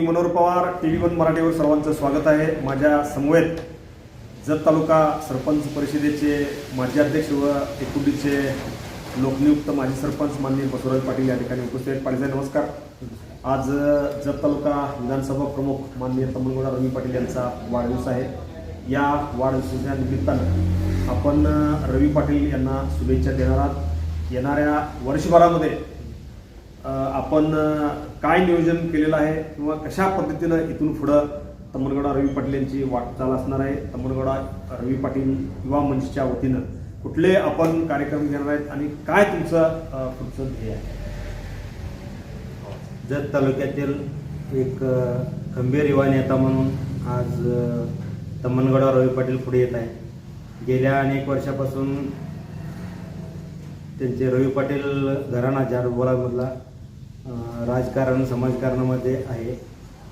मी Manohar Pawar T V one मराठीवर सर्वांचं स्वागत आहे. माझ्या समवेत जत तालुका सरपंच परिषदेचे माजी अध्यक्ष व एकुडीचे लोकनियुक्त माजी सरपंच माननीय बसवराज पाटील या ठिकाणी उपस्थित पाटील साहेब नमस्कार. आज जत तालुका विधानसभा प्रमुख माननीय तमनगोडा रवी पाटील यांचा वाढदिवस आहे. या वाढदिवसाच्या निमित्तानं आपण रवी पाटील यांना शुभेच्छा देणार आहात. येणाऱ्या वर्षभरामध्ये आपण काय नियोजन केलेलं आहे किंवा कशा पद्धतीनं इथून पुढं तमनगडा रवी पाटील यांची वाटचाल असणार आहे तमनगडा रवी पाटील युवा मंचच्या वतीनं कुठले आपण कार्यक्रम घेणार आहेत आणि काय तुमचं पुढचं ध्येय आहे? जत तालुक्यातील एक गंभीर खंबीर युवा नेता म्हणून आज तमनगडा रवी पाटील पुढे येत आहे गेल्या अनेक वर्षापासून त्यांचे रवी पाटील घराणा जारबोलामधला अ, राजकारण समाजकारणामध्ये आहे.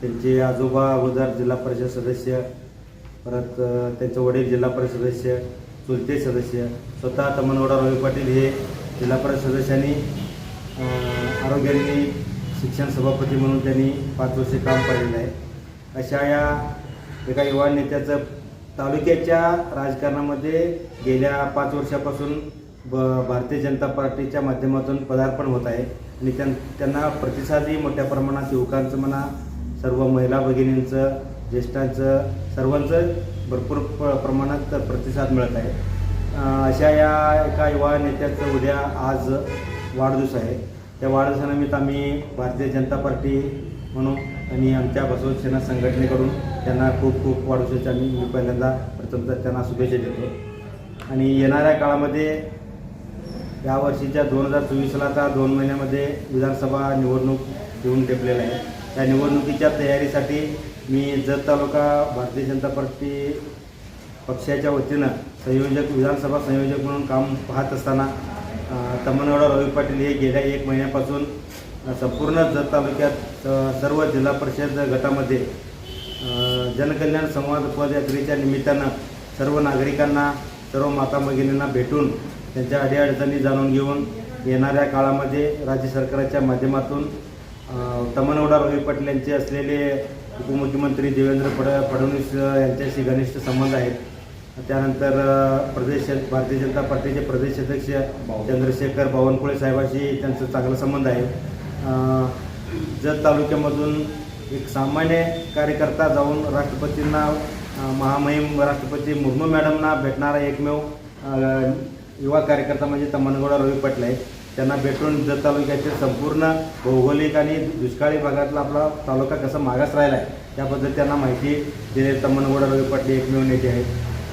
त्यांचे आजोबा अगोदर जिल्हा परिषद सदस्य परत त्यांचे वडील जिल्हा परिषद सदस्य चुलते सदस्य स्वतः तमनवडा रवी पाटील हे जिल्हा परिषद सदस्यांनी अ, आरोग्यांनी शिक्षण सभापती म्हणून त्यांनी पाच वर्षे काम पाहिलेलं आहे. अशा या एका युवा नेत्याचं तालुक्याच्या राजकारणामध्ये गेल्या पाच वर्षापासून ब भारतीय जनता पार्टीच्या माध्यमातून पदार्पण होत आहे. आणि त्यां त्यांना प्रतिसादही मोठ्या प्रमाणात युवकांचं म्हणा सर्व महिला भगिनींचं ज्येष्ठांचं सर्वांचं भरपूर प प्रमाणात प्रतिसाद मिळत आहे. अशा या एका युवा नेत्याचं उद्या आज वाढदिवस आहे. त्या वाढदिवसानिमित्त आम्ही भारतीय जनता पार्टी म्हणून आणि आमच्या बसव सेना संघटनेकडून त्यांना खूप खूप वाढदिवसाच्या आम्ही मी पहिल्यांदा प्रथमतः त्यांना शुभेच्छा देतो. आणि येणाऱ्या काळामध्ये या वर्षीच्या दोन हजार चोवीसला आता दोन महिन्यामध्ये विधानसभा निवडणूक येऊन ठेपलेला आहे. त्या निवडणुकीच्या तयारीसाठी मी जत तालुका भारतीय जनता पार्टी पक्षाच्या वतीनं संयोजक विधानसभा संयोजक म्हणून काम पाहत असताना अ, तमनगडा रवी पाटील हे गेल्या एक महिन्यापासून संपूर्ण जत तालुक्यात सर्व जिल्हा परिषद गटामध्ये जनकल्याण संवाद पदयात्रेच्या निमित्तानं सर्व नागरिकांना सर्व माता भगिनींना भेटून त्यांच्या अडीअडचणी जाणून घेऊन येणाऱ्या काळामध्ये राज्य सरकारच्या माध्यमातून तमनवडा रवी पाटील यांचे असलेले उपमुख्यमंत्री देवेंद्र फड फडणवीस यांच्याशी घनिष्ठ संबंध आहेत. त्यानंतर प्रदेश भारतीय जनता पार्टीचे प्रदेश अध्यक्ष चंद्रशेखर बावनकुळे साहेबाशी त्यांचं चांगला संबंध आहे. जत तालुक्यामधून एक सामान्य कार्यकर्ता जाऊन राष्ट्रपतींना महामहिम राष्ट्रपती मुर्मू मॅडमना भेटणारा एकमेव युवा कार्यकर्ता म्हणजे तमनगोडा रवी पाटील आहे त्यांना भेटून जत तालुक्याचे संपूर्ण भौगोलिक आणि दुष्काळी भागातला आपला तालुका कसा मागास राहिला आहे त्याबद्दल त्यांना माहिती दिले. तमनगोडा रवी पाटील एकमेव नेते आहेत.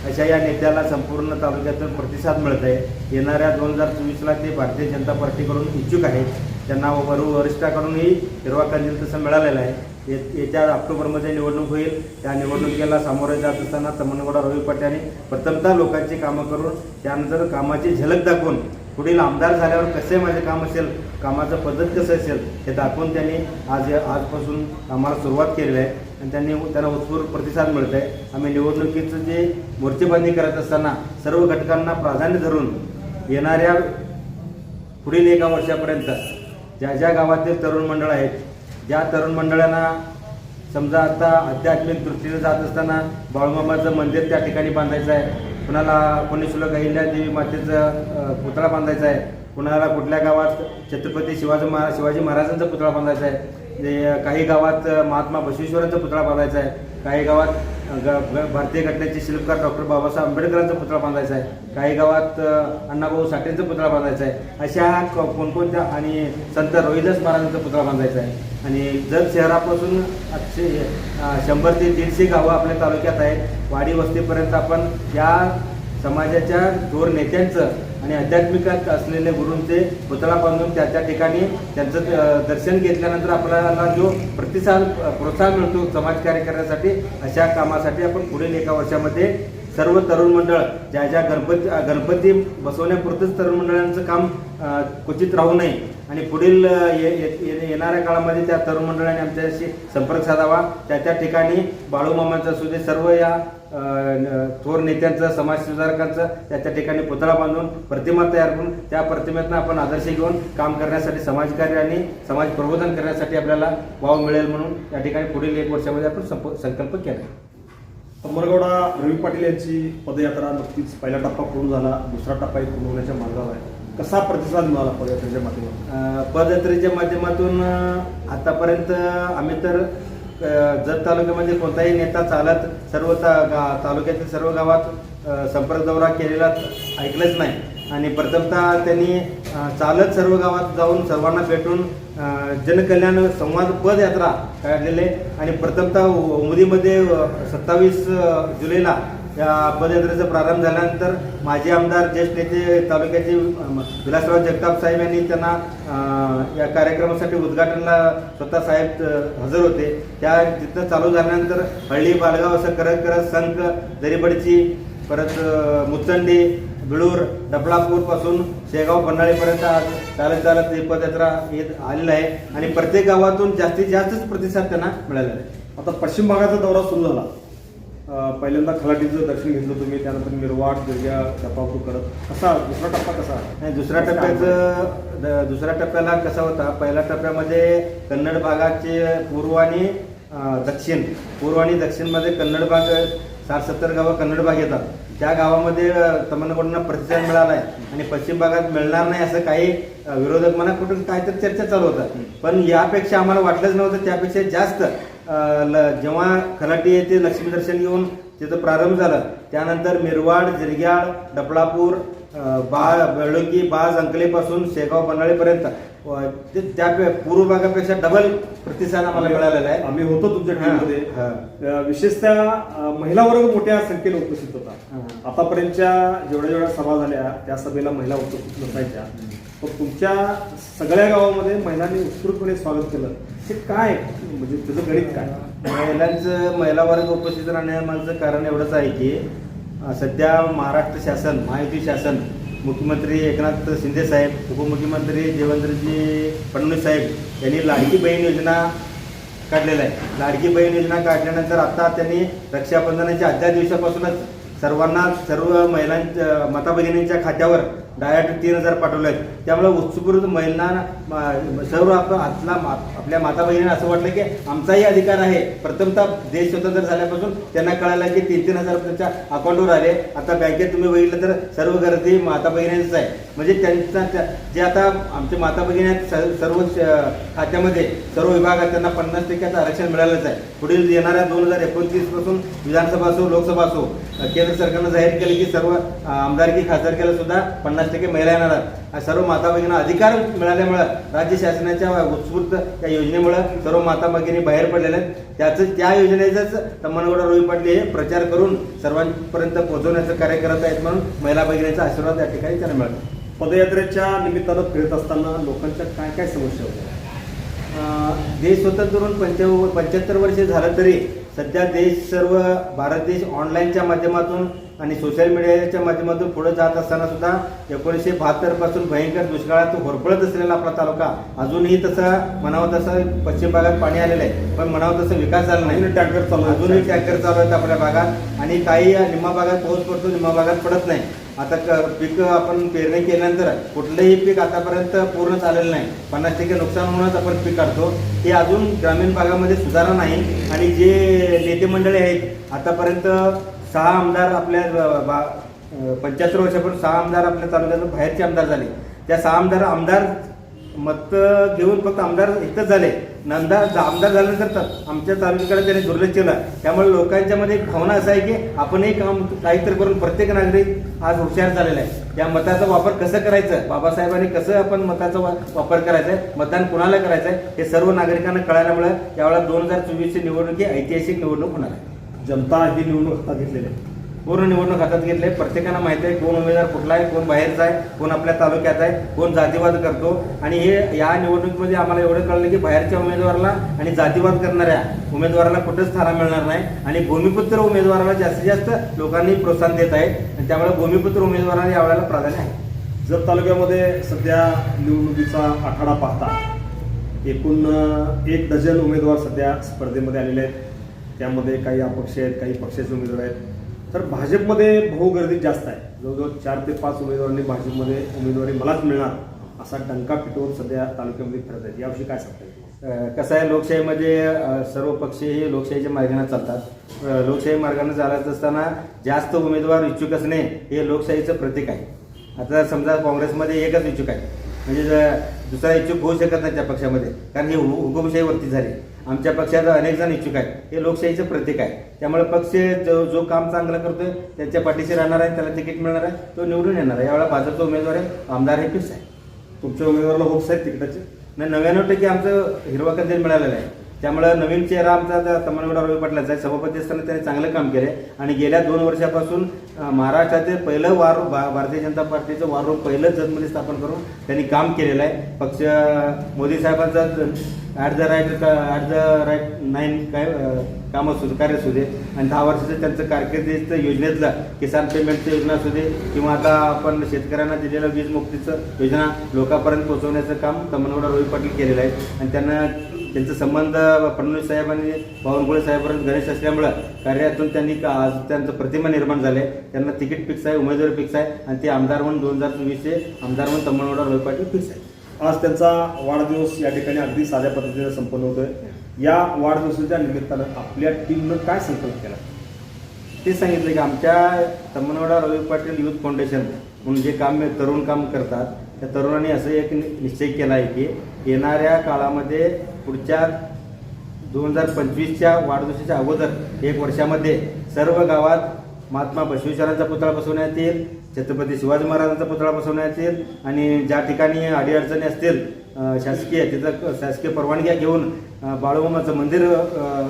अशा या नेत्याला संपूर्ण तालुक्यातून प्रतिसाद मिळत आहे. येणाऱ्या दोन हजार चोवीसला ते भारतीय जनता पार्टीकडून इच्छुक आहेत. त्यांना वरू वरिष्ठाकडूनही हिरवा कंदील तसं मिळालेला आहे. ये- येत्या ऑक्टोबरमध्ये निवडणूक होईल. त्या निवडणुकीला सामोरे जात असताना तमनगोडा रवी पट्ट्याने प्रथमतः लोकांची कामं करून त्यानंतर कामाची झलक दाखवून पुढील आमदार झाल्यावर कसे माझे काम असेल कामाचं पद्धत कसं असेल हे दाखवून त्यांनी आज आजपासून कामाला सुरुवात केलेली आहे. आणि त्यांनी त्यांना उत्स्फूर्त प्रतिसाद मिळत आहे आम्ही निवडणुकीचं जे मोर्चेबांधणी करत असताना सर्व घटकांना प्राधान्य धरून येणाऱ्या पुढील एका वर्षापर्यंत ज्या ज्या गावातील तरुण मंडळ आहेत ज्या तरुण मंडळांना समजा आता आध्यात्मिक दृष्टीने जात असताना बाळूमामाचं मंदिर त्या ठिकाणी बांधायचं आहे कुणाला पुण्यशुलक अहिल्यादेवी मातेचं पुतळा बांधायचा आहे कुणाला कुठल्या गावात छत्रपती शिवाजी महाराज शिवाजी महाराजांचा पुतळा बांधायचा आहे जे काही गावात महात्मा बसवेश्वरांचा पुतळा बांधायचा आहे. काही गावात ग- ग- भारतीय घटनेचे शिल्पकार डॉक्टर बाबासाहेब आंबेडकरांचा पुतळा बांधायचा आहे. काही गावात अण्णाभाऊ साठेंचा पुतळा बांधायचा आहे. अशा कोणकोणत्या आणि संत रोहिदास महाराजांचा पुतळा बांधायचा आहे. आणि जर शहरापासून शंभर ते दीडशे गावं आपल्या तालुक्यात आहेत. वाडी वस्तीपर्यंत आपण या समाजाच्या थोर नेत्यांचं आणि आध्यात्मिकात असलेले गुरूंचे पुतळा बांधून त्या त्या ठिकाणी त्यांचं दर्शन घेतल्यानंतर आपल्याला जो प्रतिसाद प्रोत्साहन मिळतो समाजकार्य करण्यासाठी अशा कामासाठी आपण पुढील एका वर्षामध्ये सर्व तरुण मंडळ ज्या ज्या गणपती गणपती बसवण्यापुरतंच तरुण मंडळांचं काम क्वचित राहू नये. आणि पुढील ये- ये- ये- येणाऱ्या काळामध्ये त्या तरुण मंडळाने आमच्याशी संपर्क साधावा. त्या त्या ठिकाणी बाळूमामांचा सुदे सर्व या थोर नेत्यांचं समाजसुधारकांचं त्या त्या ठिकाणी पुतळा बांधून प्रतिमा तयार करून त्या प्रतिमेतनं आपण आदर्श घेऊन काम करण्यासाठी समाजकार्य आणि समाज प्रबोधन करण्यासाठी आपल्याला वाव मिळेल म्हणून या ठिकाणी पुढील एक वर्षामध्ये आपण संप- संकल्प केला. अंबरगौडा रवी पाटील यांची पदयात्रा नुकतीच पहिला टप्पा पूर्ण झाला. दुसरा टप्पाही पूर्ण होण्याच्या मार्गावर आहे. कसा प्रतिसाद मिळाला पदयात्रेच्या माध्यमातून? पदयात्रेच्या माध्यमातून आतापर्यंत आम्ही तर जत तालुक्यामध्ये कोणताही नेता चालत सर्व ता गा- तालुक्यातील सर्व गावात संपर्क दौरा केलेला ऐकलंच नाही. आणि प्रथमतः त्यांनी चालत सर्व गावात जाऊन सर्वांना भेटून जनकल्याण संवाद पदयात्रा काढलेले आणि प्रथमतः उमदीमध्ये सत्तावीस जुलैला या पदयात्रेचा प्रारंभ झाल्यानंतर माजी आमदार ज्येष्ठ नेते तालुक्याचे विलासराव जगताप साहेब यांनी त्यांना या कार्यक्रमासाठी उद्घाटनला स्वतः साहेब हजर होते. त्या तिथं चालू झाल्यानंतर हळ्ळी बालगाव असं करत करत संख दरीबडची परत मुचंडी बिळूर डबलापूरपासून शेगाव पन्हाळीपर्यंत आज चालत चालत ही पदयात्रा येत आलेलं आहे आणि प्रत्येक गावातून जास्तीत जास्तच प्रतिसाद त्यांना मिळालेला आहे. आता पश्चिम भागाचा दौरा सुरू झाला. पहिल्यांदा खलाटीचं दर्शन घेतलं तुम्ही त्यानंतर निर्वाट दिर्ग्या डपापूर करत. कसा दुसरा टप्पा कसा? नाही दुसऱ्या टप्प्याचं द- दुसऱ्या टप्प्याला कसा होता? पहिल्या टप्प्यामध्ये कन्नड भागाचे पूर्व आणि दक्षिण. पूर्व आणि दक्षिणमध्ये कन्नड भाग साठ सत्तर गावं कन्नड भाग येतात. त्या गावामध्ये तमन्नाकडून प्रतिसाद मिळाला आहे आणि पश्चिम भागात मिळणार नाही असं काही विरोधक म्हणा कुठून काहीतरी चर्चा चालू होतं. पण यापेक्षा आम्हाला वाटलंच नव्हतं त्यापेक्षा जास्त ल- जेव्हा खलाटी येथे लक्ष्मी दर्शन घेऊन तिथं प्रारंभ झाला त्यानंतर मिरवाड जिरग्याळ डपळापूर बा बेळुकी बाज अंकलेपासून शेगाव पन्हाळेपर्यंत. त्या पूर्व भागापेक्षा डबल प्रतिसाद आम्हाला मिळालेला आहे. आम्ही होतो तुमच्या टीममध्ये. अं, विशेषतः महिला वर्ग मोठ्या संख्येने उपस्थित होता. आतापर्यंतच्या जेवढ्या जेवढ्या सभा झाल्या त्या सभेला महिला उपस्थित नसायच्या. पण तुमच्या सगळ्या गावामध्ये महिलांनी उत्स्फूर्तपणे स्वागत केलं. ते काय? म्हणजे तुझं गणित काय? महिलांचं महिला वर्ग उपस्थित राहण्यामागचं कारण एवढंच आहे की सध्या महाराष्ट्र शासन महायुती शासन मुख्यमंत्री एकनाथ शिंदे साहेब उपमुख्यमंत्री देवेंद्रजी फडणवीस साहेब यांनी लाडकी बहीण योजना काढलेलं आहे. लाडकी बहीण योजना काढल्यानंतर आता त्यांनी रक्षाबंधनाच्या आदल्या दिवसापासूनच सर्वांना सर्व महिलांच्या माता भगिनींच्या खात्यावर डायरेक्ट तीन हजार पाठवले आहेत. त्यामुळे उत्स्फूर्त महिलांना सर्व आपला आपला आपल्या माता बहिणींना असं वाटलं की आमचाही अधिकार आहे. प्रथमतः देश स्वतंत्र झाल्यापासून त्यांना कळालं की तीन तीन हजार त्यांच्या अकाउंटवर आले. आता बँकेत तुम्ही बघितलं तर सर्व गर्दी माता बहिणींच आहे. म्हणजे त्यांचा जे आता आमचे माता भगिनी आहेत सर्व खात्यामध्ये सर्व विभागात त्यांना पन्नास टक्क्याचं आरक्षण मिळालंच आहे. पुढील येणाऱ्या दोन हजार एकोणतीसपासून विधानसभा असो लोकसभा असो केंद्र सरकारनं जाहीर केलं की सर्व आमदारकी खासदारकीला सुद्धा पन्नास टक्के महिला येणार आहेत. आणि सर्व माता भगिनींना अधिकार मिळाल्यामुळं राज्य शासनाच्या उत्स्फूर्त त्या योजनेमुळं सर्व माता भगिनी बाहेर पडलेल्या आहेत. त्याचं त्या योजनेचाच तमनगौडा रोहित पाटील हे प्रचार करून सर्वांपर्यंत पोहोचवण्याचं कार्य करत आहेत म्हणून महिला भगिनीचा आशीर्वाद या ठिकाणी त्यांना मिळतो पदयात्रेच्या निमित्तानं फिरत असताना लोकांच्या काय काय समस्या होत्या? देश स्वतंत्र होऊन पंच्याहत्तर वर्षे झालं तरी सध्या देश सर्व भारत देश ऑनलाईनच्या माध्यमातून आणि सोशल मीडियाच्या माध्यमातून पुढे जात असताना सुद्धा एकोणीसशे बहात्तरपासून भयंकर दुष्काळात होरपळत असलेला आपला तालुका. अजूनही तसा म्हणावं तसं पश्चिम भागात पाणी आलेलं आहे. पण म्हणावं तसं विकास झाला नाही. अजूनही टँकर चालू. अजूनही टँकर चालू आहेत आपल्या भागात. आणि काही निम्मा भागात पाऊस पडतो निम्मा भागात पडत नाही. आता क- पीक आपण पेरणी केल्यानंतर कुठलंही पीक आतापर्यंत पूर्ण चाललेलं नाही. पन्नास टक्के नुकसान होऊनच आपण पीक काढतो. ते अजून ग्रामीण भागामध्ये सुधारणा नाही. आणि जे नेते मंडळी आहेत आतापर्यंत सहा आमदार आपल्या बा पंच्याहत्तर वर्षापूर्वी सहा आमदार आपल्या तालुक्यातून बाहेरचे आमदार झाले. त्या सहा आमदार आमदार मत घेऊन फक्त आमदार इथंच झाले. नंदा आमदार झाल्यानंतर आमच्या तालुक्याकडे त्यांनी दुर्लक्ष केलं. त्यामुळे लोकांच्या मध्ये एक भावना असं आहे की आपणही काम काहीतरी करून प्रत्येक नागरिक आज हुशार झालेला आहे. त्या मताचा वापर कसं करायचं? बाबासाहेबांनी कसं आपण मताचा वा- वापर करायचा आहे? मतदान कुणाला करायचं आहे? हे सर्व नागरिकांना कळाल्यामुळे यावेळेला दोन हजार चोवीसची निवडणूक ही ऐतिहासिक निवडणूक होणार आहे. जनता ही निवडणूक हातात घेतलेली आहे. पूर्ण निवडणूक हातात घेतले प्रत्येकाला माहिती आहे कोण उमेदवार कुठला आहे कोण बाहेरचा आहे कोण आपल्या तालुक्यात आहे कोण जातीवाद करतो. आणि हे या निवडणुकीमध्ये आम्हाला एवढं कळलं की बाहेरच्या उमेदवाराला आणि जातीवाद करणाऱ्या उमेदवाराला कुठंच थारा मिळणार नाही. आणि भूमिपुत्र उमेदवाराला जास्तीत जास्त लोकांनी प्रोत्साहन देत आहेत आणि त्यामुळे भूमिपुत्र उमेदवाराला यावेळेला प्राधान्य आहे. जत तालुक्यामध्ये सध्या निवडणुकीचा आखाडा पाहता एकूण एक डझन उमेदवार सध्या स्पर्धेमध्ये आलेले आहेत. त्यामध्ये काही अपक्ष आहेत काही पक्षाचे उमेदवार आहेत. तर भाजपमध्ये बहुगर्दी जास्त आहे. जवळजवळ चार ते पाच उमेदवारांनी भाजपमध्ये उमेदवारी मलाच मिळणार असा डंका पिटवून सध्या तालुक्यामध्ये फिरत आहेत. याविषयी काय सांगता येईल कसं आहे लोकशाहीमध्ये सर्व पक्ष हे लोकशाहीच्या मार्गाने चालतात. लोकशाही मार्गाने चालत असताना जास्त उमेदवार इच्छुक असणे हे लोकशाहीचं प्रतीक आहे. आता समजा काँग्रेसमध्ये एकच इच्छुक आहे. म्हणजे ज- दुसरा इच्छुक होऊ शकत नाही त्या पक्षामध्ये कारण ही हुकुमशाहीवरती झाली. आमच्या पक्षात अनेक जण इच्छुक आहेत. हे लोकशाहीचं प्रतीक आहे. त्यामुळे पक्ष जो जो काम चांगलं करतोय त्यांच्या पाठीशी राहणार आहे त्याला तिकीट मिळणार आहे तो निवडून येणार आहे. यावेळेला भाजपचा उमेदवार आहे आमदार हे फिक्स आहे तुमच्या उमेदवाराला होप्स आहेत तिकिटाचे नाही नव्याण्णव टक्के आमचं हिरवा कंदील मिळालेला आहे. त्यामुळं नवीन चेहरा आमचा आता रवी पाटलाचा आहे. सभापती असताना त्यांनी चांगलं काम केलं आणि गेल्या दोन वर्षापासून महाराष्ट्राचे महाराष्ट्रातील पहिलं वार भा- भारतीय जनता पार्टीचं वार रूम पहिलं जतमध्ये स्थापन करून त्यांनी काम केलेलं आहे. पक्ष मोदी साहेबांचा at the right at the right nine काय काम कामं असू दे कार्य असू दे आणि दहा वर्षाचं त्यांचं कारकिर्दीचं योजनेतलं किसान पेमेंटची योजना असू दे किंवा आता आपण शेतकऱ्यांना दिलेलं वीज मुक्तीचं योजना लोकांपर्यंत पोहोचवण्याचं काम तमनगडा रवी पाटील केलेलं आहे. आणि त्यांना त्यांचा संबंध फडणवीस साहेब आणि बावनकुळे साहेबांपर्यंत गणेश असल्यामुळं कार्यातून त्यांनी आज त्यांचं प्रतिमा निर्माण झाले. त्यांना तिकीट फिक्स आहे उमेदवारी फिक्स आहे आणि ते आमदार म्हणून दोन हजार चोवीसचे आमदार म्हणून तमनगडा रवी पाटील फिक्स आहे. आज त्यांचा वाढदिवस या ठिकाणी अगदी साध्या पद्धतीने संपन्न होतोय. या वाढदिवसाच्या निमित्तानं आपल्या टीमनं काय संकल्प केला? ते सांगितलं की आमच्या तमनवाडा रवी पाटील युथ फाउंडेशन म्हणून जे काम तरुण काम करतात त्या तरुणांनी असं एक निश्चय केला आहे की येणाऱ्या काळामध्ये पुढच्या दोन हजार पंचवीसच्या वाढदिवसाच्या अगोदर एक वर्षामध्ये सर्व गावात महात्मा बसवेश्वरांचा पुतळा बसवण्यात येईल छत्रपती शिवाजी महाराजांचा पुतळा बसवण्यात येईल आणि ज्या ठिकाणी अडीअडचणी असतील शासकीय तिथं शासकीय परवानग्या घेऊन बाळूबामाचं बाळूमामाचं मंदिर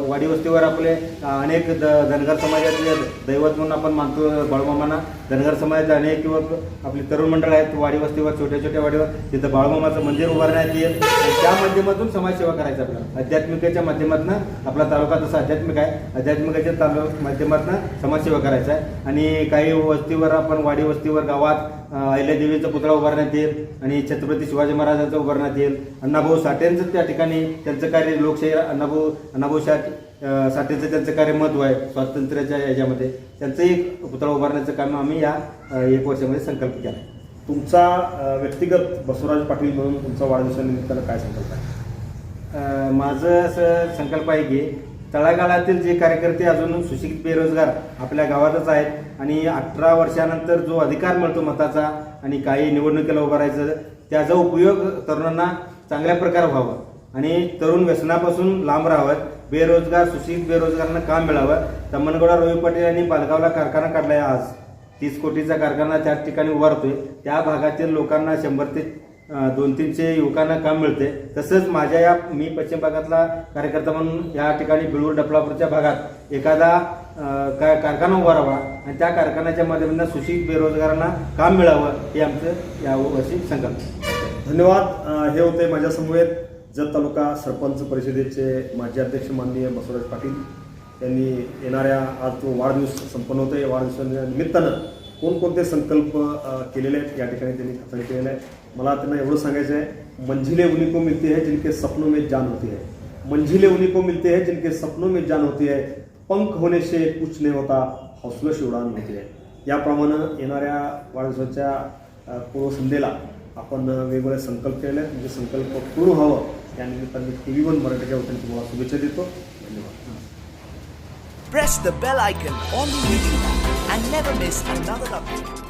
वाडी वस्तीवर आपले अनेक द धनगर समाजातले दैवत म्हणून आपण मानतो बाळूमामांना. धनगर समाजाचे अनेक युवक आपले तरुण मंडळ आहेत वाडी वस्तीवर छोट्या छोट्या वाडीवर. तिथं बाळूमामाचं मंदिर उभारण्यात येईल. त्या माध्यमातून समाजसेवा करायचं आपल्याला. आध्यात्मिकेच्या माध्यमातून आपला तालुका जसा आध्यात्मिक आहे. आध्यात्मिकेच्या तालु माध्यमातून समाजसेवा करायचा आहे. आणि काही वस्तीवर आपण वाडी वस्तीवर गावात अहिल्यादेवीचा पुतळा उभारण्यात येईल आणि छत्रपती शिवाजी महाराजांचा उभारण्यात येईल. अण्णाभाऊ साठेंचं त्या ठिकाणी त्यांचं कार्य लोकशाही अण्णाभाऊ अण्णाभाऊ साठ साठेंचं त्यांचं कार्य महत्त्व आहे स्वातंत्र्याच्या याच्यामध्ये. त्यांचंही पुतळा उभारण्याचं काम आम्ही या एक वर्षामध्ये संकल्प केला आहे. तुमचा व्यक्तिगत बसवराज पाटील म्हणून तुमचा वाढदिवसानिमित्तानं काय संकल्प आहे? माझं असं संकल्प आहे की तळागाळातील जे कार्यकर्ते अजून सुशिक्षित बेरोजगार आपल्या गावातच आहेत आणि अठरा वर्षानंतर जो अधिकार मिळतो मताचा आणि काही निवडणुकीला उभं राहायचं त्याचा उपयोग तरुणांना चांगल्या प्रकारे व्हावा. आणि तरुण व्यसनापासून लांब राहावं बेरोजगार सुशिक्षित बेरोजगारांना काम मिळावं. तमनगोडा रवी पाटील यांनी बालगावला कारखाना काढलाय आज. तीस कोटीचा कारखाना त्या ठिकाणी उभारतोय. त्या भागातील लोकांना शंभर ते दोन तीनशे युवकांना काम मिळते. तसंच माझ्या या मी पश्चिम भागातला कार्यकर्ता म्हणून या ठिकाणी बिळूर डपलापूरच्या भागात एखादा का कारखाना उभारावा आणि त्या कारखान्याच्या माध्यमातून सुशिक्षित बेरोजगारांना काम मिळावं हे आमचं यावर्षी संकल्प. धन्यवाद. हे होते माझ्या समवेत जत तालुका सरपंच परिषदेचे माजी अध्यक्ष माननीय बसवराज पाटील. यांनी येणाऱ्या आज तो वाढदिवस संपन्न होतोय या वाढदिवसाच्या निमित्तानं कोणकोणते संकल्प केलेले आहेत या ठिकाणी त्यांनी कथन केलेलं आहे. मला त्यांना एवढं सांगायचं आहे मंजिले उन्हीं को मिलती है जिनके सपनों में जान होती है. मंजिले उन्हीं को मिलती है जिनके सपनों में जान होती है. पंख होने से कुछ नहीं होता हौसलों से उडान होती है. याप्रमाणे येणाऱ्या वाढदिवसाच्या पूर्वसंध्येला आपण वेगवेगळे संकल्प केले आहेत. म्हणजे संकल्प पूर्ण व्हावं. या निमित्ताने टी व्ही वन मराठीच्या वतीने तुम्हाला शुभेच्छा देतो. धन्यवाद. Press the bell icon on the YouTube and never miss another update.